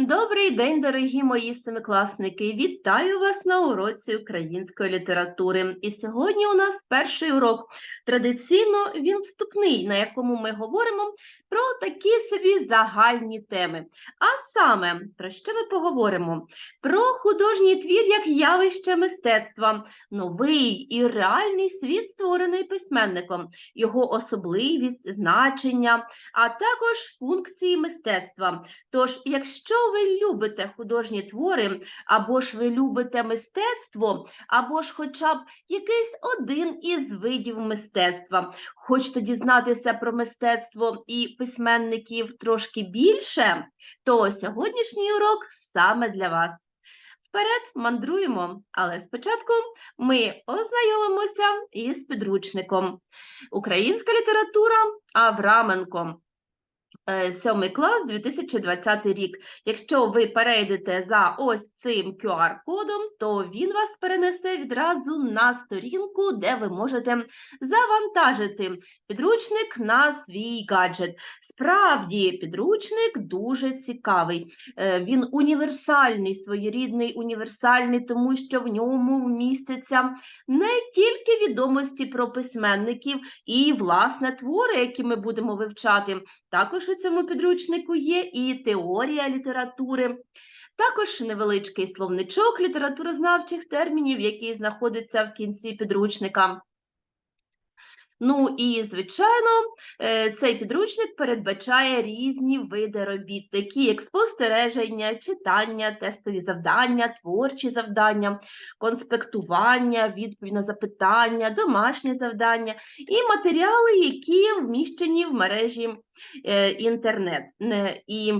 Добрий день, дорогі мої семикласники! Вітаю вас на уроці української літератури. І сьогодні у нас перший урок. Традиційно він вступний, на якому ми говоримо про такі собі загальні теми. А саме, про що ми поговоримо? Про художній твір як явище мистецтва, новий і реальний світ, створений письменником, його особливість, значення, а також функції мистецтва. Тож, якщо ви любите художні твори, або ж ви любите мистецтво, або ж хоча б якийсь один із видів мистецтва, хочете дізнатися про мистецтво і письменників трошки більше, то сьогоднішній урок саме для вас. Вперед мандруємо, але спочатку ми ознайомимося із підручником. Українська література Авраменко. Е, Сьомий клас, 2020 рік. Якщо ви перейдете за ось цим QR-кодом, то він вас перенесе відразу на сторінку, де ви можете завантажити підручник на свій гаджет. Справді, підручник дуже цікавий. Е, Він універсальний, своєрідний, універсальний, тому що в ньому вмістяться не тільки відомості про письменників і, власне, твори, які ми будемо вивчати. Також у цьому підручнику є і теорія літератури, також невеличкий словничок літературознавчих термінів, який знаходиться в кінці підручника. Ну і, звичайно, е, цей підручник передбачає різні види робіт, такі як спостереження, читання, тестові завдання, творчі завдання, конспектування, відповідь на запитання, домашні завдання і матеріали, які вміщені в мережі е, інтернет. Е, І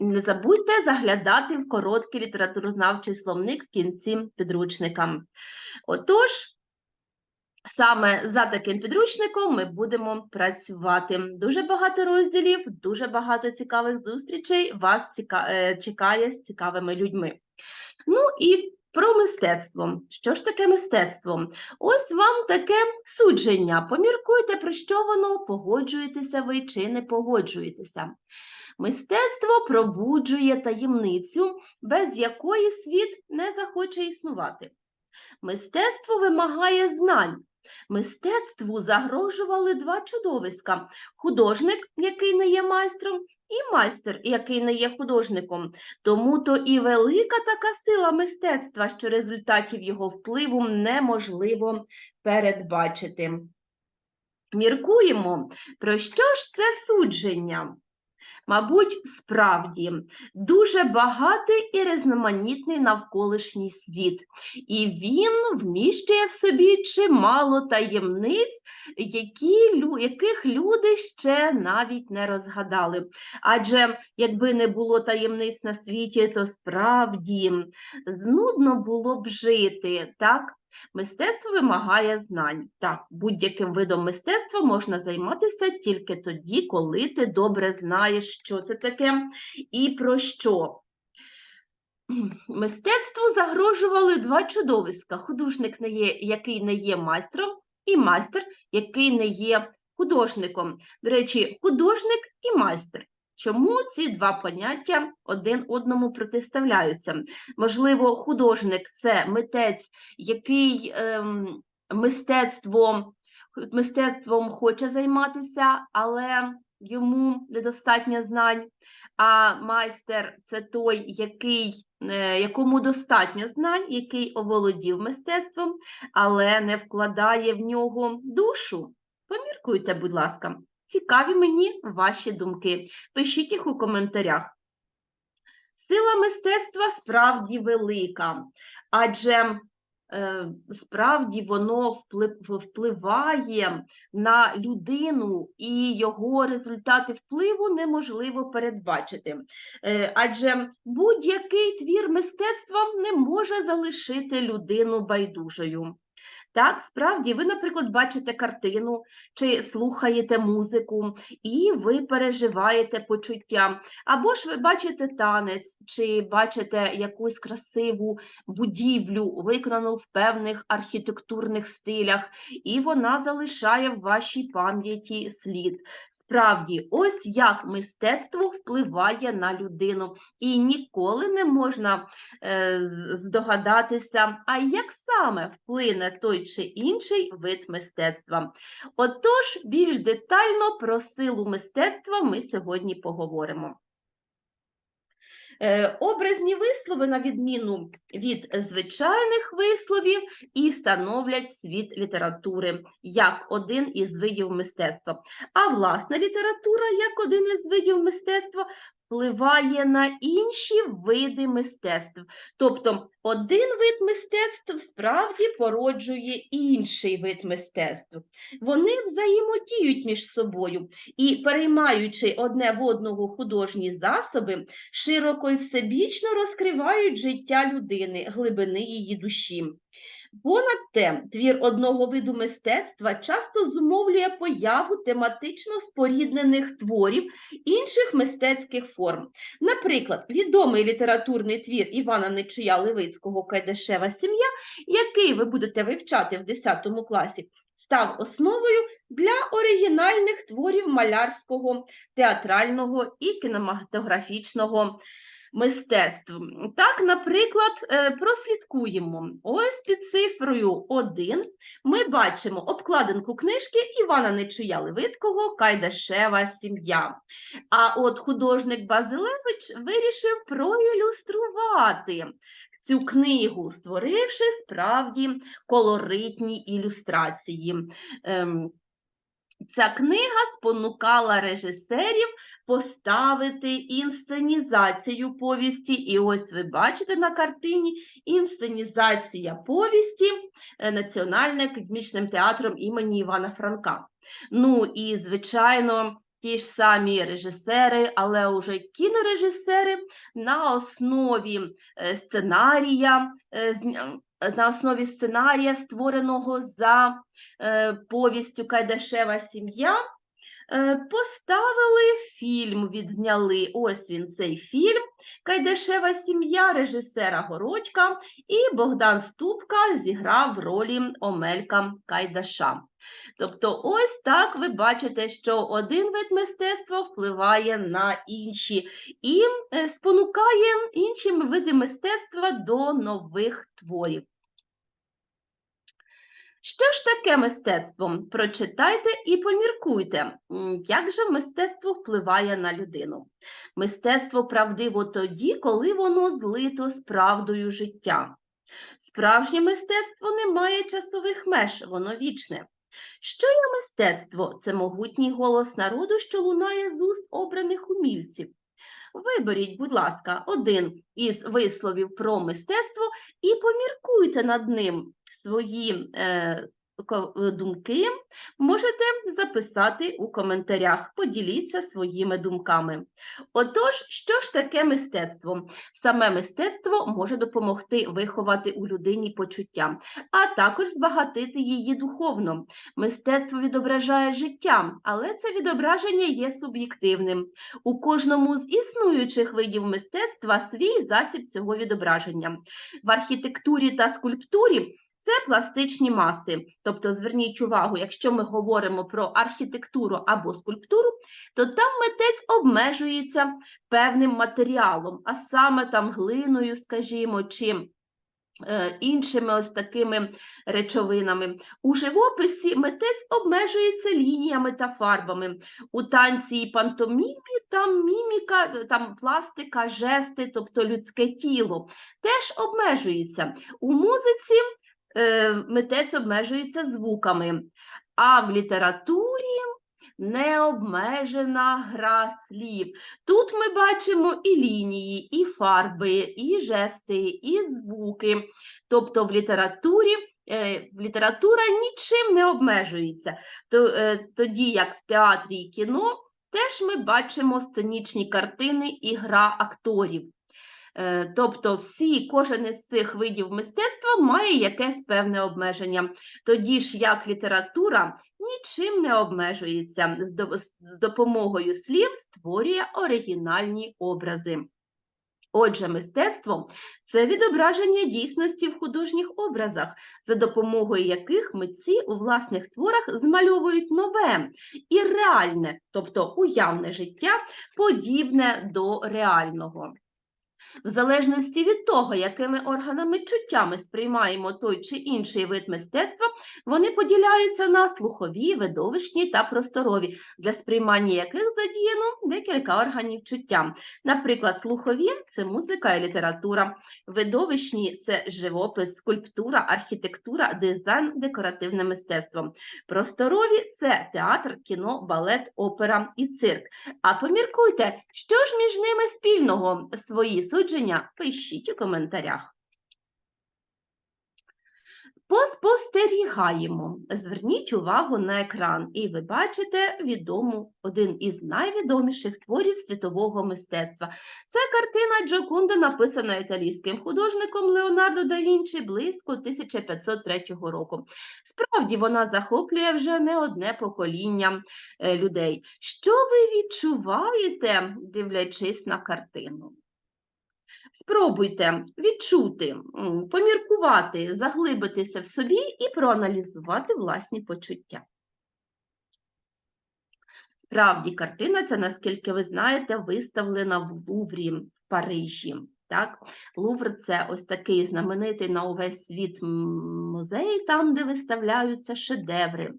не забудьте заглядати в короткий літературознавчий словник в кінці підручника. Отож, Саме за таким підручником ми будемо працювати. Дуже багато розділів, дуже багато цікавих зустрічей вас ціка... е, чекає з цікавими людьми. Ну і про мистецтво. Що ж таке мистецтво? Ось вам таке судження. Поміркуйте, про що воно, погоджуєтеся ви чи не погоджуєтеся. Мистецтво пробуджує таємницю, без якої світ не захоче існувати. Мистецтво вимагає знань. Мистецтву загрожували два чудовиська: художник, який не є майстром, і майстер, який не є художником. Тому то і велика така сила мистецтва, що результатів його впливу неможливо передбачити. Міркуємо, про що ж це судження? Мабуть, справді дуже багатий і різноманітний навколишній світ, і він вміщує в собі чимало таємниць, які, яких люди ще навіть не розгадали. Адже якби не було таємниць на світі, то справді знудно було б жити, так? Мистецтво вимагає знань. Так, будь-яким видом мистецтва можна займатися тільки тоді, коли ти добре знаєш, що це таке і про що. Мистецтву загрожували два чудовиська: художник, не є, який не є майстром, і майстер, який не є художником. До речі, художник і майстер. Чому ці два поняття один одному протиставляються? Можливо, художник це митець, який ем, мистецтвом, мистецтвом хоче займатися, але йому недостатньо знань. А майстер це той, який, е, якому достатньо знань, який оволодів мистецтвом, але не вкладає в нього душу. Поміркуйте, будь ласка. Цікаві мені ваші думки. Пишіть їх у коментарях. Сила мистецтва справді велика, адже е, справді воно впливає на людину, і його результати впливу неможливо передбачити. Е, адже будь-який твір мистецтва не може залишити людину байдужою. Так, справді, ви, наприклад, бачите картину чи слухаєте музику, і ви переживаєте почуття. Або ж ви бачите танець, чи бачите якусь красиву будівлю, виконану в певних архітектурних стилях, і вона залишає в вашій пам'яті слід. Справді, ось як мистецтво впливає на людину, і ніколи не можна е, здогадатися, а як саме вплине той чи інший вид мистецтва. Отож, більш детально про силу мистецтва ми сьогодні поговоримо. Е, Образні вислови, на відміну від звичайних висловів, і становлять світ літератури як один із видів мистецтва. А власна література, як один із видів мистецтва, впливає на інші види мистецтв. Тобто один вид мистецтв справді породжує інший вид мистецтв. Вони взаємодіють між собою і, переймаючи одне в одного художні засоби, широко і всебічно розкривають життя людини, глибини її душі. Понад те, твір одного виду мистецтва часто зумовлює появу тематично споріднених творів інших мистецьких форм. Наприклад, відомий літературний твір Івана Нечуя Левицького Кайдашева сім'я, який ви будете вивчати в 10 класі, став основою для оригінальних творів малярського, театрального і кінематографічного мистецтв. Так, наприклад, е, прослідкуємо. Ось під цифрою 1 ми бачимо обкладинку книжки Івана Нечуя Левицького Кайдашева сім'я. А от художник Базилевич вирішив проілюструвати цю книгу, створивши справді колоритні ілюстрації. Ем, Ця книга спонукала режисерів поставити інсценізацію повісті. І ось ви бачите на картині інсценізація повісті е, Національним академічним театром імені Івана Франка. Ну і, звичайно, ті ж самі режисери, але вже кінорежисери на основі е, сценарія, е, на основі сценарія, створеного за е, повістю Кайдашева сім'я, е, поставили фільм, відзняли ось він цей фільм Кайдашева сім'я режисера Горочка, і Богдан Ступка зіграв ролі Омелька Кайдаша. Тобто, ось так ви бачите, що один вид мистецтва впливає на інші і е, спонукає інші види мистецтва до нових творів. Що ж таке мистецтво? Прочитайте і поміркуйте, як же мистецтво впливає на людину. Мистецтво правдиво тоді, коли воно злито з правдою життя. Справжнє мистецтво не має часових меж, воно вічне. Що є мистецтво? Це могутній голос народу, що лунає з уст обраних умільців. Виберіть, будь ласка, один із висловів про мистецтво і поміркуйте над ним свої е, е, думки. Можете записати у коментарях, поділіться своїми думками. Отож, що ж таке мистецтво? Саме мистецтво може допомогти виховати у людині почуття, а також збагатити її духовно. Мистецтво відображає життя, але це відображення є суб'єктивним. У кожному з існуючих видів мистецтва свій засіб цього відображення. В архітектурі та скульптурі це пластичні маси. Тобто, зверніть увагу, якщо ми говоримо про архітектуру або скульптуру, то там митець обмежується певним матеріалом, а саме там глиною, скажімо, чи е, іншими ось такими речовинами. У живописі митець обмежується лініями та фарбами. У танці і пантомімі там міміка, там пластика, жести, тобто людське тіло, теж обмежується. У музиці митець обмежується звуками, а в літературі необмежена гра слів. Тут ми бачимо і лінії, і фарби, і жести, і звуки. Тобто в літературі е, література нічим не обмежується. Е, тоді як в театрі і кіно теж ми бачимо сценічні картини і гра акторів. Е, Тобто всі, кожен із цих видів мистецтва має якесь певне обмеження. Тоді ж як література нічим не обмежується, з допомогою слів створює оригінальні образи. Отже, мистецтво це відображення дійсності в художніх образах, за допомогою яких митці у власних творах змальовують нове і реальне, тобто уявне життя, подібне до реального. В залежності від того, якими органами чуття ми сприймаємо той чи інший вид мистецтва, вони поділяються на слухові, видовищні та просторові, для сприймання яких задіяно декілька органів чуття. Наприклад, слухові це музика і література, видовищні це живопис, скульптура, архітектура, дизайн, декоративне мистецтво. Просторові це театр, кіно, балет, опера і цирк. А поміркуйте, що ж між ними спільного? Свої судження пишіть у коментарях. Поспостерігаємо. Зверніть увагу на екран, і ви бачите відому один із найвідоміших творів світового мистецтва. Це картина Джокунда, написана італійським художником Леонардо да Вінчі близько 1503 року. Справді вона захоплює вже не одне покоління е, людей. Що ви відчуваєте, дивлячись на картину? Спробуйте відчути, поміркувати, заглибитися в собі і проаналізувати власні почуття. Справді, картина ця, наскільки ви знаєте, виставлена в Луврі в Парижі. Так? Лувр це ось такий знаменитий на увесь світ музей, там, де виставляються шедеври.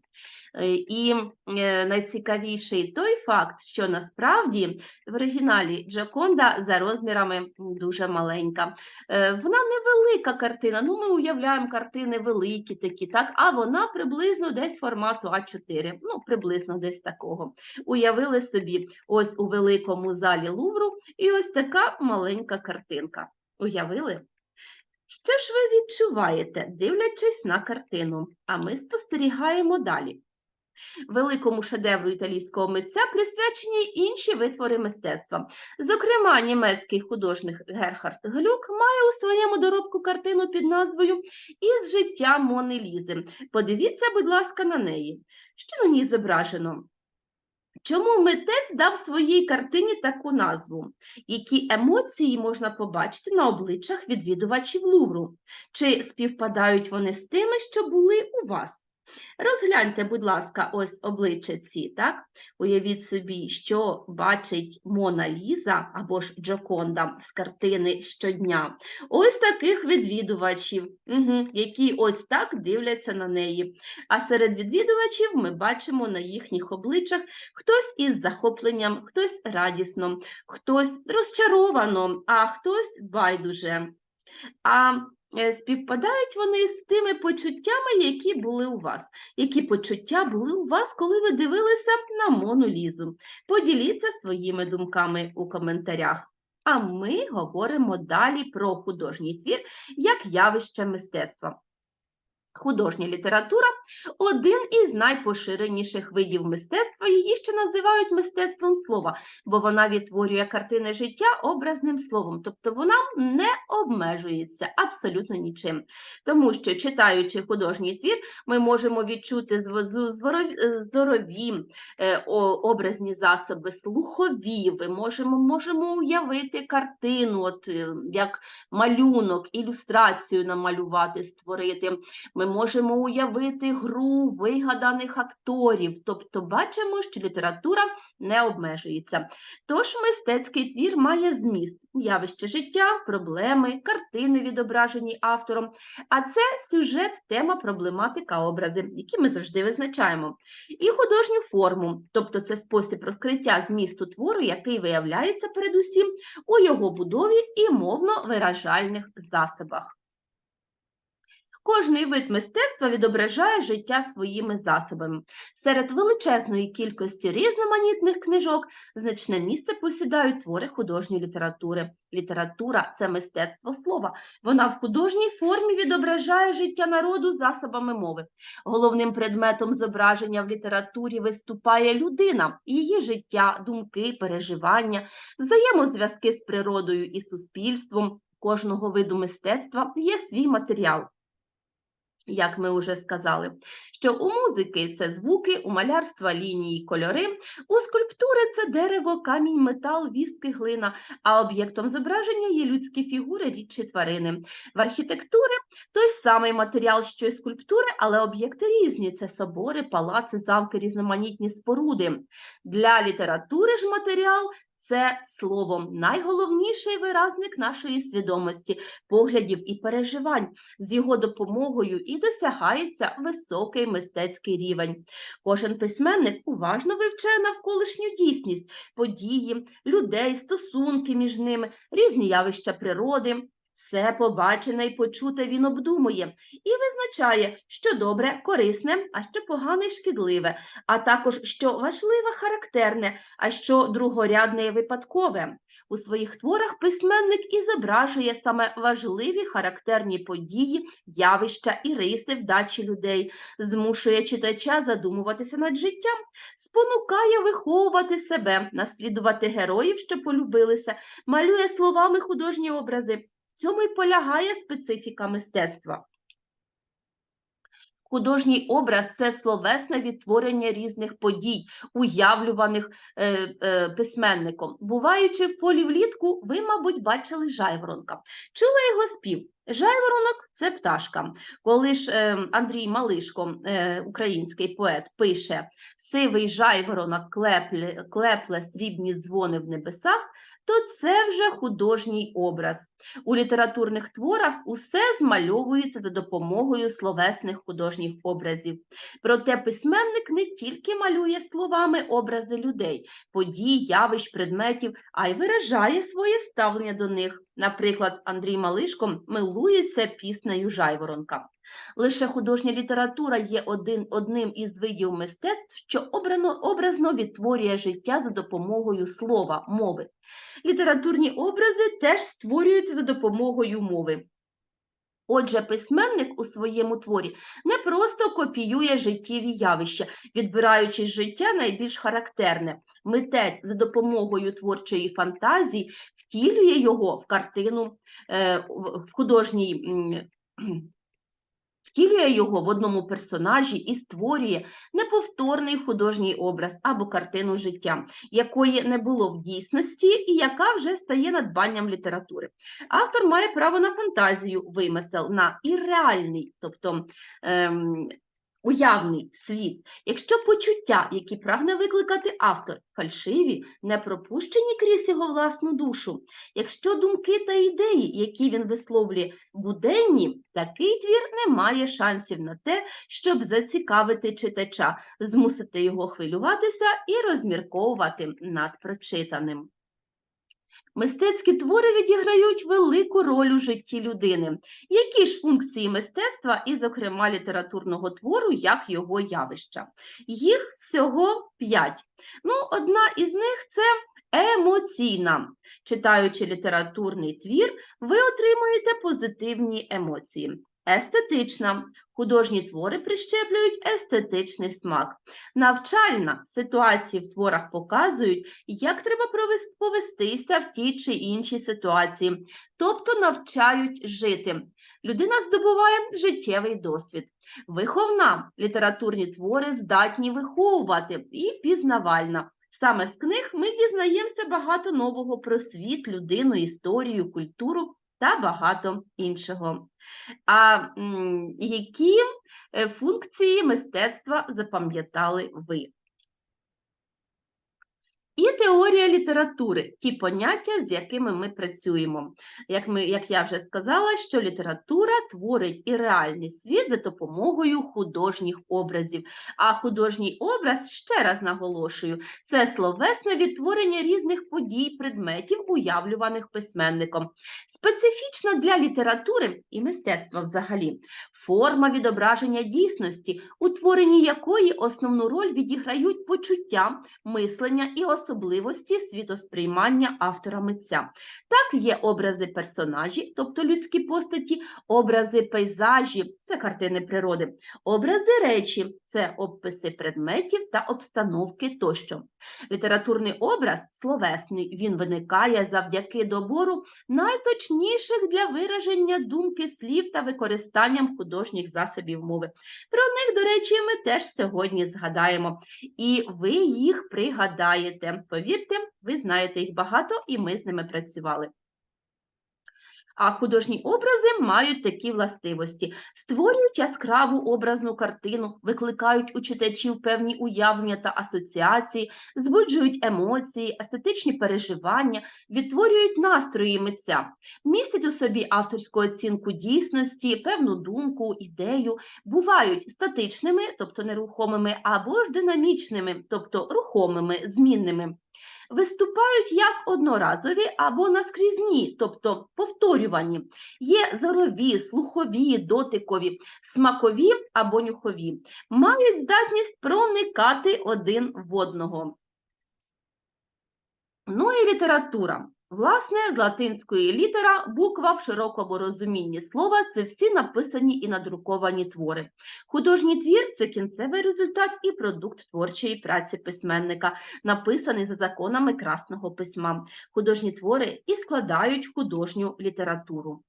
Е, І е, найцікавіший той факт, що насправді в оригіналі Джаконда за розмірами дуже маленька. Е, Вона невелика картина. Ну, ми уявляємо картини великі такі, так, а вона приблизно десь формату А4, ну, приблизно десь такого. Уявили собі, ось у великому залі Лувру, і ось така маленька картинка. Уявили? Що ж ви відчуваєте, дивлячись на картину? А ми спостерігаємо далі. Великому шедевру італійського митця присвячені інші витвори мистецтва. Зокрема, німецький художник Герхард Глюк має у своєму доробку картину під назвою Із життя Мони Лізи. Подивіться, будь ласка, на неї. Що на ній зображено? Чому митець дав своїй картині таку назву? Які емоції можна побачити на обличчях відвідувачів Лувру? Чи співпадають вони з тими, що були у вас? Розгляньте, будь ласка, ось обличчя ці, так? Уявіть собі, що бачить Мона Ліза або ж Джоконда з картини щодня. Ось таких відвідувачів, угу, які ось так дивляться на неї. А серед відвідувачів ми бачимо на їхніх обличчях хтось із захопленням, хтось радісно, хтось розчаровано, а хтось байдуже. А співпадають вони з тими почуттями, які були у вас. Які почуття були у вас, коли ви дивилися на Мону Лізу? Поділіться своїми думками у коментарях. А ми говоримо далі про художній твір як явище мистецтва. Художня література один із найпоширеніших видів мистецтва. Її ще називають мистецтвом слова, бо вона відтворює картини життя образним словом, тобто вона не обмежується абсолютно нічим. Тому що, читаючи художній твір, ми можемо відчути е, зорові е, образні засоби, слухові, ви можемо, можемо уявити картину, от, е, як малюнок, ілюстрацію намалювати, створити. Ми можемо уявити гру вигаданих акторів, тобто бачимо, що література не обмежується. Тож мистецький твір має зміст, явище життя, проблеми, картини, відображені автором. А це сюжет, тема, проблематика, образи, які ми завжди визначаємо. І художню форму, тобто це спосіб розкриття змісту твору, який виявляється передусім у його будові і мовно-виражальних засобах. Кожний вид мистецтва відображає життя своїми засобами. Серед величезної кількості різноманітних книжок значне місце посідають твори художньої літератури. Література це мистецтво слова. Вона в художній формі відображає життя народу засобами мови. Головним предметом зображення в літературі виступає людина, її життя, думки, переживання, взаємозв'язки з природою і суспільством. Кожного виду мистецтва є свій матеріал. Як ми вже сказали, що у музики це звуки, у малярства лінії, кольори, у скульптури це дерево, камінь, метал, вістки, глина, а об'єктом зображення є людські фігури, рідчі тварини. В архітектури той самий матеріал, що й скульптури, але об'єкти різні: це собори, палаци, замки, різноманітні споруди. Для літератури ж матеріал це словом найголовніший виразник нашої свідомості, поглядів і переживань. З його допомогою і досягається високий мистецький рівень. Кожен письменник уважно вивчає навколишню дійсність, події, людей, стосунки між ними, різні явища природи. Все побачене і почуте він обдумує і визначає, що добре, корисне, а що погане і шкідливе, а також що важливе, характерне, а що другорядне і випадкове. У своїх творах письменник і зображує саме важливі характерні події, явища і риси вдачі людей, змушує читача задумуватися над життям, спонукає виховувати себе, наслідувати героїв, що полюбилися, малює словами художні образи. Цьому й полягає специфіка мистецтва. Художній образ це словесне відтворення різних подій, уявлюваних е, е, письменником. Буваючи в полі влітку, ви, мабуть, бачили жайворонка. Чули його спів? Жайворонок це пташка. Коли ж е, Андрій Малишко, е, український поет, пише Сивий жайворонок клепле, клепле срібні дзвони в небесах, то це вже художній образ. У літературних творах усе змальовується за допомогою словесних художніх образів. Проте письменник не тільки малює словами образи людей, подій, явищ, предметів, а й виражає своє ставлення до них. Наприклад, Андрій Малишко милується піснею Жайворонка. Лише художня література є один, одним із видів мистецтв, що обрано, образно відтворює життя за допомогою слова, мови. Літературні образи теж створюються за допомогою мови. Отже, письменник у своєму творі не просто копіює життєві явища, відбираючи життя найбільш характерне. Митець за допомогою творчої фантазії втілює його в картину, е, в художній втілює його в одному персонажі і створює неповторний художній образ або картину життя, якої не було в дійсності і яка вже стає надбанням літератури. Автор має право на фантазію, вимисел, на ірреальний, тобто ем, уявний світ, якщо почуття, які прагне викликати автор, фальшиві, не пропущені крізь його власну душу, якщо думки та ідеї, які він висловлює буденні, такий твір не має шансів на те, щоб зацікавити читача, змусити його хвилюватися і розмірковувати над прочитаним. Мистецькі твори відіграють велику роль у житті людини. Які ж функції мистецтва, і, зокрема, літературного твору, як його явища? Їх всього п'ять. Ну, Одна із них це емоційна. Читаючи літературний твір, ви отримуєте позитивні емоції. Естетична. Художні твори прищеплюють естетичний смак. Навчальна ситуації в творах показують, як треба повестися в тій чи іншій ситуації, тобто навчають жити. Людина здобуває життєвий досвід. Виховна літературні твори здатні виховувати і пізнавальна. Саме з книг ми дізнаємося багато нового про світ, людину, історію, культуру та багато іншого. А які е, функції мистецтва запам'ятали ви? І теорія літератури ті поняття, з якими ми працюємо. Як ми, як я вже сказала, що література творить і реальний світ за допомогою художніх образів. А художній образ, ще раз наголошую, це словесне відтворення різних подій, предметів, уявлюваних письменником. Специфічно для літератури і мистецтва взагалі форма відображення дійсності, у творенні якої основну роль відіграють почуття, мислення і особливості особливості світосприймання автора митця. Так, є образи персонажі, тобто людські постаті, образи пейзажі це картини природи, образи речі це описи предметів та обстановки тощо. Літературний образ словесний, він виникає завдяки добору найточніших для вираження думки слів та використанням художніх засобів мови. Про них, до речі, ми теж сьогодні згадаємо, і ви їх пригадаєте. Повірте, ви знаєте їх багато, і ми з ними працювали. А художні образи мають такі властивості: створюють яскраву образну картину, викликають у читачів певні уявлення та асоціації, збуджують емоції, естетичні переживання, відтворюють настрої митця, містять у собі авторську оцінку дійсності, певну думку, ідею, бувають статичними, тобто нерухомими, або ж динамічними, тобто рухомими, змінними виступають як одноразові або наскрізні, тобто повторювані. Є зорові, слухові, дотикові, смакові або нюхові, мають здатність проникати один в одного. Ну і література. Власне, з латинської літера буква в широкому розумінні слова це всі написані і надруковані твори. Художній твір це кінцевий результат і продукт творчої праці письменника, написаний за законами красного письма. Художні твори і складають художню літературу.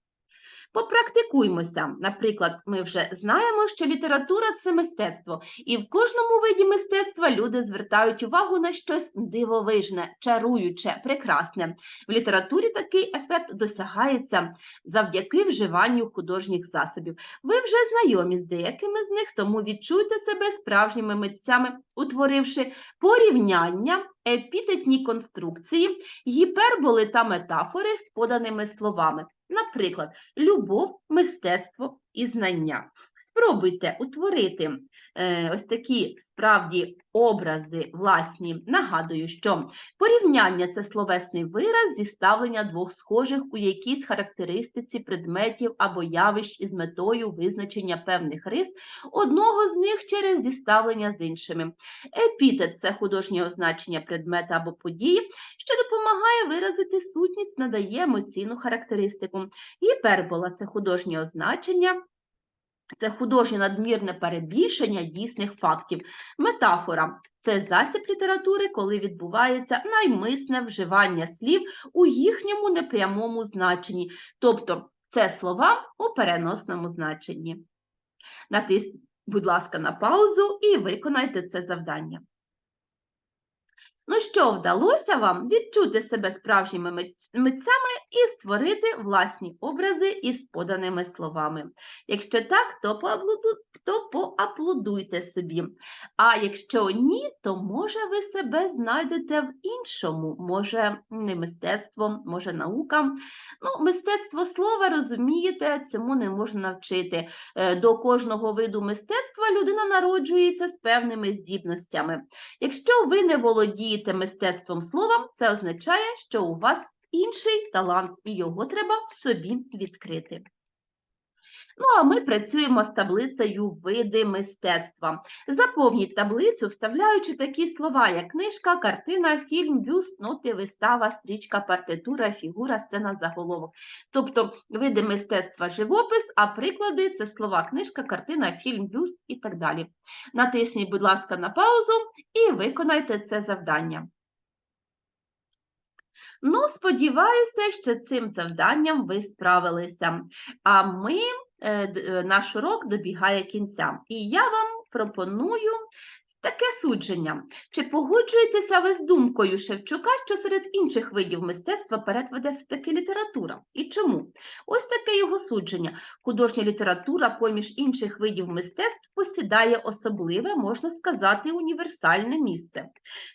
Попрактикуймося. Наприклад, ми вже знаємо, що література це мистецтво, і в кожному виді мистецтва люди звертають увагу на щось дивовижне, чаруюче, прекрасне. В літературі такий ефект досягається завдяки вживанню художніх засобів. Ви вже знайомі з деякими з них, тому відчуйте себе справжніми митцями, утворивши порівняння, епітетні конструкції, гіперболи та метафори з поданими словами. Наприклад, любов, мистецтво і знання. Спробуйте утворити е, ось такі справді образи власні. Нагадую, що порівняння це словесний вираз зі ставлення двох схожих у якійсь характеристиці предметів або явищ із метою визначення певних рис, одного з них через зіставлення з іншими. Епітет це художнє означення предмета або події, що допомагає виразити сутність, надає емоційну характеристику. Гіпербола це художнє означення. Це художнє надмірне перебільшення дійсних фактів. Метафора це засіб літератури, коли відбувається наймисне вживання слів у їхньому непрямому значенні, тобто це слова у переносному значенні. Натисніть, будь ласка, на паузу і виконайте це завдання. Ну що, вдалося вам відчути себе справжніми митцями і створити власні образи із поданими словами. Якщо так, то, то поаплодуйте собі. А якщо ні, то може ви себе знайдете в іншому, може не мистецтвом, може наука. Ну, Мистецтво слова, розумієте, цьому не можна навчити. Е, до кожного виду мистецтва людина народжується з певними здібностями. Якщо ви не володієте володієте мистецтвом слова, це означає, що у вас інший талант, і його треба в собі відкрити. Ну, а ми працюємо з таблицею види мистецтва. Заповніть таблицю, вставляючи такі слова, як книжка, картина, фільм, бюст, ноти, вистава, стрічка, партитура, фігура, сцена, заголовок. Тобто види мистецтва живопис, а приклади це слова книжка, картина, фільм, бюст і так далі. Натисніть, будь ласка, на паузу і виконайте це завдання. Ну, сподіваюся, що цим завданням ви справилися. А ми Е, е, наш урок добігає кінця. І я вам пропоную Таке судження. Чи погоджуєтеся ви з думкою Шевчука, що серед інших видів мистецтва перед все-таки література? І чому? Ось таке його судження. Художня література, поміж інших видів мистецтв, посідає особливе, можна сказати, універсальне місце.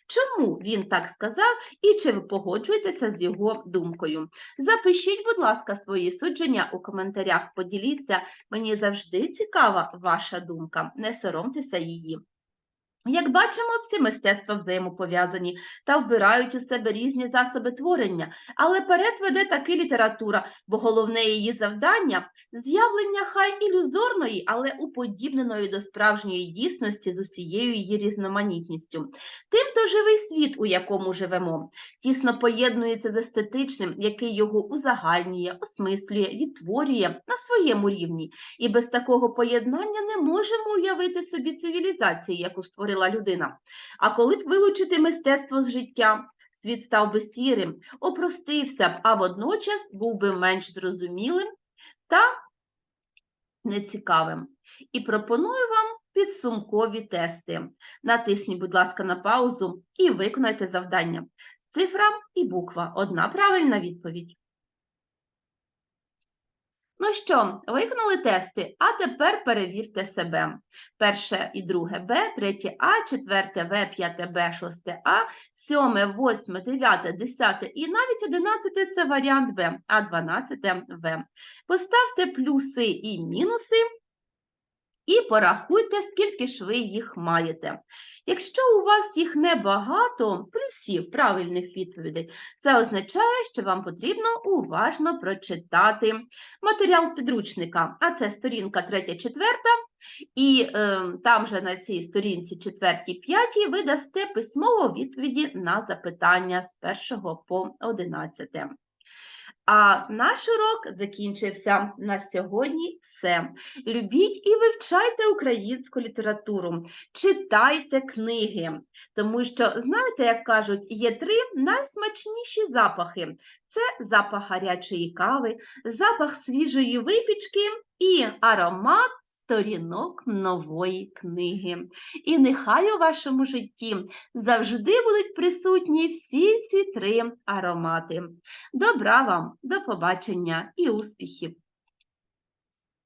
Чому він так сказав і чи ви погоджуєтеся з його думкою? Запишіть, будь ласка, свої судження у коментарях, поділіться. Мені завжди цікава ваша думка, не соромтеся її. Як бачимо, всі мистецтва взаємопов'язані та вбирають у себе різні засоби творення, але перед веде таки література, бо головне її завдання з'явлення хай ілюзорної, але уподібненої до справжньої дійсності з усією її різноманітністю. Тим то живий світ, у якому живемо, тісно поєднується з естетичним, який його узагальнює, осмислює, відтворює на своєму рівні. І без такого поєднання не можемо уявити собі цивілізації, яку створила людина. А коли б вилучити мистецтво з життя, світ став би сірим, опростився б, а водночас був би менш зрозумілим та нецікавим. І пропоную вам підсумкові тести. Натисніть, будь ласка, на паузу і виконайте завдання. Цифра і буква. Одна правильна відповідь. Ну що, виконали тести, а тепер перевірте себе. Перше і друге Б, третє А, четверте В, п'яте Б, шосте А, сьоме, восьме, дев'яте, десяте і навіть одинадцяте – це варіант Б, а дванадцяте В. Поставте плюси і мінуси і порахуйте, скільки ж ви їх маєте. Якщо у вас їх небагато, плюсів правильних відповідей, це означає, що вам потрібно уважно прочитати матеріал підручника, а це сторінка 3-4, і е, там же на цій сторінці 4-5 ви дасте письмово відповіді на запитання з 1 по 11. А наш урок закінчився на сьогодні. Все. Любіть і вивчайте українську літературу, читайте книги, тому що, знаєте, як кажуть, є три найсмачніші запахи: це запах гарячої кави, запах свіжої випічки і аромат сторінок нової книги. І нехай у вашому житті завжди будуть присутні всі ці три аромати. Добра вам, до побачення і успіхів!